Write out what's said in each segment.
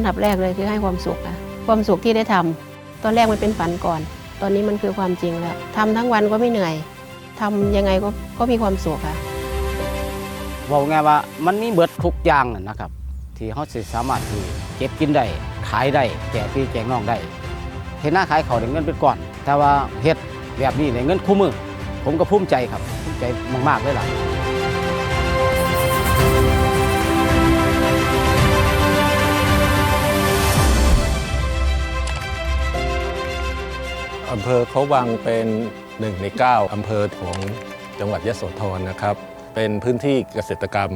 อันดับแรกเลยคือให้ความสุขค่ะความสุขที่ได้ทำตอนแรกมันเป็นฝันก่อน ตอนนี้มันคือความจริงแล้วทำทั้งวันก็ไม่เหนื่อยทำยังไงก็ก็มีความสุขค่ะบอกไงายว่ามันมีเบิดทุกอย่างนะครับ ที่เขาสิสามารถที่เก็บกินได้ขายได้แจกพี่แจกน้องได้เห็นหน้าขายเขาได้เงินเป็นก่อน แต่ว่าเฮ็ดแบบนี้ได้เงินคู่มือ ผมก็ภูมิใจครับภูมิใจมากๆเลยล่ะ อำเภอเขาวังเป็นหนึ่งในเก้าอำเภอของจังหวัดยะโสธรนะครับ เป็นพื้นที่เกษตรกรรม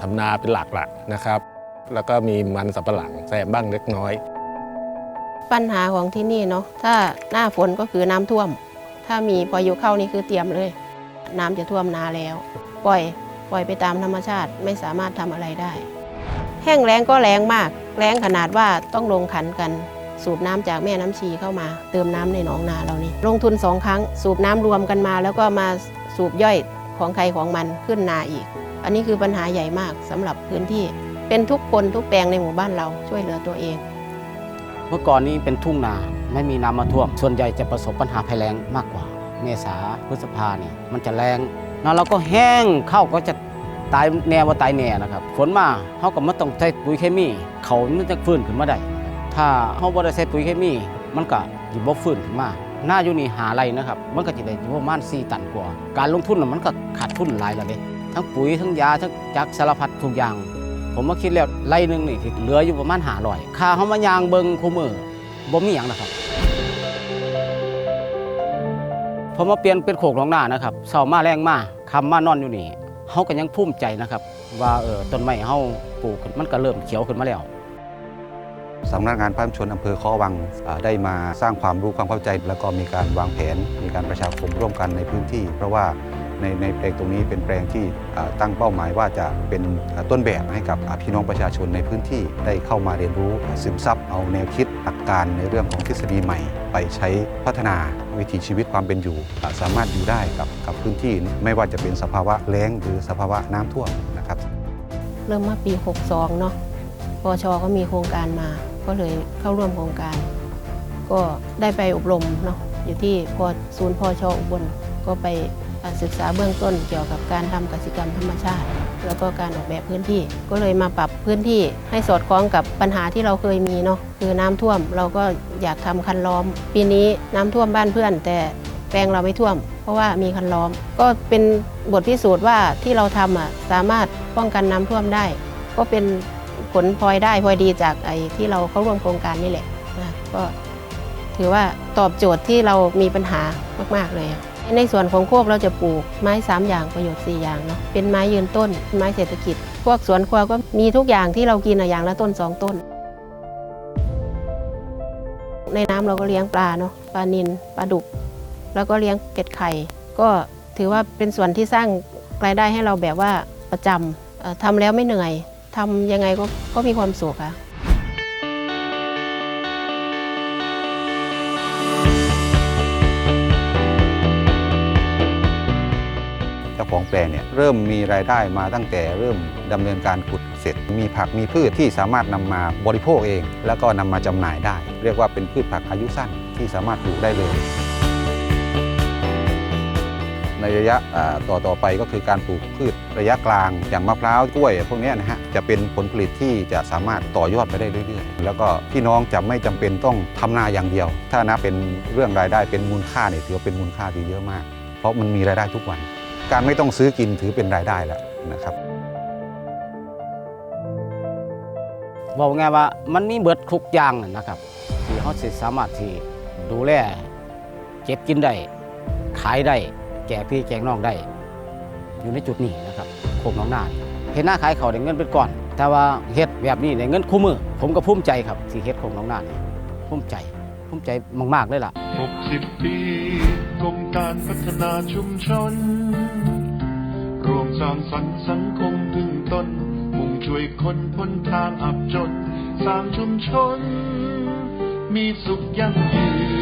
ทำนาเป็นหลักละนะครับ แล้วก็มีมันสำปะหลังแซมบ้างเล็กน้อย ปัญหาของที่นี่เนาะถ้าหน้าฝนก็คือน้ำท่วม ถ้ามีพายุเข้านี่คือเตรียมเลย น้ำจะท่วมนาแล้ว ปล่อยปล่อยไปตามธรรมชาติไม่สามารถทำอะไรได้ แห้งแล้งก็แรงมาก แรงขนาดว่าต้องลงขันกัน สูบน้ำจากแม่น้ำชีเข้ามา เติมน้ำในหนองนาเรานี่ลงทุนสองครั้ง สูบน้ำรวมกันมา แล้วก็มาสูบย่อยของใครของมันขึ้นนาอีก อันนี้คือปัญหาใหญ่มากสำหรับพื้นที่ เป็นทุกคนทุกแปลงในหมู่บ้านเราช่วยเหลือตัวเอง เมื่อก่อนนี้เป็นทุ่งนาไม่มีน้ำมาท่วม ส่วนใหญ่จะประสบปัญหาภัยแล้งมากกว่า เมษาพฤษภาเนี่ยมันจะแรงแล้วเราก็แห้งเข้าวก็จะตายแนวว่าตายแน่นะครับ ฝนมาเขาก็ไม่ต้องใช้ปุ๋ยเคมี เขามันจะฟื้นขึ้นมาได้ ถ้าเขาบ่ได้ใช้ปุ๋ยเคมี มันก็ยิบบ่ฟื้นขึ้นมาหน้าอยู่นี่หาไรนะครับ มันก็จะได้อยู่ประมาณ4ตันกว่า การลงทุนมันก็ขาดทุนหลายแล้วเด้ทั้งปุ๋ยทั้งยาทั้งจักสารพัดทุกอย่าง ผมมาคิดแล้วไรหนึ่งนี่ที่เหลืออยู่ประมาณหาร้อยค่าเขามายางเบิงคู่มือบ่มีหยังนะครับพอมาเปลี่ยนเป็นโขกหนองนานะครับเสามาแรงมาคำมานอนอยู่นี่เขาก็ยังภูมิใจนะครับ ว่าเออต้นไม้เฮาปลูกมันก็เริ่มเขียวขึ้นมาแล้ว สำนักงานพระชุมชนอำเภอข้อวังได้มาสร้างความรู้ความเข้าใจ แล้วก็มีการวางแผน มีการประชาคมร่วมกันในพื้นที่ เพราะว่าในในแปลงตรงนี้เป็นแปลงที่ตั้งเป้าหมายว่าจะเป็นต้นแบบให้กับพี่น้องประชาชนในพื้นที่ได้เข้ามาเรียนรู้ซึมซับเอาแนวคิดหลักการในเรื่องของทฤษฎีใหม่ ไปใช้พัฒนาวิถีชีวิตความเป็นอยู่ สามารถอยู่ได้กับกับพื้นที่ ไม่ว่าจะเป็นสภาวะแล้งหรือสภาวะน้ำท่วมนะครับ เริ่มมาปี 62 เนาะปชก็มีโครงการมา ก็เลยเข้าร่วมโครงการ ก็ได้ไปอบรมเนาะอยู่ที่พอศูนย์พอชอุบลก็ไปศึกษาเบื้องต้นเกี่ยวกับการทำกสิกรรมธรรมชาติ แล้วก็การออกแบบพื้นที่ ก็เลยมาปรับพื้นที่ให้สอดคล้องกับปัญหาที่เราเคยมีเนาะคือน้ำท่วมเราก็อยากทำคันล้อม ปีนี้น้ำท่วมบ้านเพื่อน แต่แปลงเราไม่ท่วม เพราะว่ามีคันล้อม ก็เป็นบทพิสูจน์ว่าที่เราทำอะสามารถป้องกันน้ำท่วมได้ ก็เป็น ผลพลอยได้พลอยดีจากไอ้ที่เราเข้าร่วมโครงการนี่แหละนะก็ถือว่าตอบโจทย์ที่เรามีปัญหามาก ๆ เลย ในส่วนของโคกเราจะปลูกไม้ 3 อย่างประโยชน์ 4 อย่างเนาะเป็นไม้ยืนต้น ไม้เศรษฐกิจ พวกสวนครัวก็มีทุกอย่างที่เรากินอะอย่างละต้น 2 ต้น ในน้ำเราก็เลี้ยงปลาเนาะปลานิลปลาดุก แล้วก็เลี้ยงเป็ดไข่ ก็ถือว่าเป็นส่วนที่สร้างรายได้ให้เราแบบว่าประจำทำแล้วไม่เหนื่อย ทำยังไงก็ก็มีความสุขค่ะเจ้าของแปลงเนี่ยเริ่มมีรายได้มาตั้งแต่เริ่มดำเนินการขุดเสร็จ มีผักมีพืชที่สามารถนำมาบริโภคเอง แล้วก็นำมาจำหน่ายได้ เรียกว่าเป็นพืชผักอายุสั้นที่สามารถปลูกได้เลย ในระยะต่อต่อไปก็คือการปลูกพืชระยะกลาง อย่างมะพร้าวกล้วยพวกนี้นะฮะจะเป็นผลผลิตที่จะสามารถต่อยอดไปได้เรื่อยๆ แล้วก็พี่น้องจะไม่จำเป็นต้องทำนาอย่างเดียว ถ้านะเป็นเรื่องรายได้เป็นมูลค่าเนี่ยถือว่าเป็นมูลค่าที่เยอะมาก เพราะมันมีรายได้ทุกวัน การไม่ต้องซื้อกินถือเป็นรายได้แล้วนะครับบอกไงายว่ามันมีเบิดทุกอย่างนะครับ ที่เขาสิสามารถที่ดูแลเก็บกินได้ขายได้ แจกพี่แจกน้องได้ อยู่ในจุดนี้นะครับโคกน้องนาเห็นหน้าขายเขาได้เงินเป็นก่อน แต่ว่าเฮ็ดแบบนี้ได้เงินคู่มือ ผมก็ภูมิใจครับที่เฮ็ดโคกน้องนาภูมิใจภูมิใจมาก ๆ เลยล่ะ 60 ปีกรมการพัฒนาชุมชน รวมสร้างสรรค์สังคมพึ่งตน มุ่งช่วยคนพ้นทางอับจน สร้างชุมชน มีสุขยั่งยืน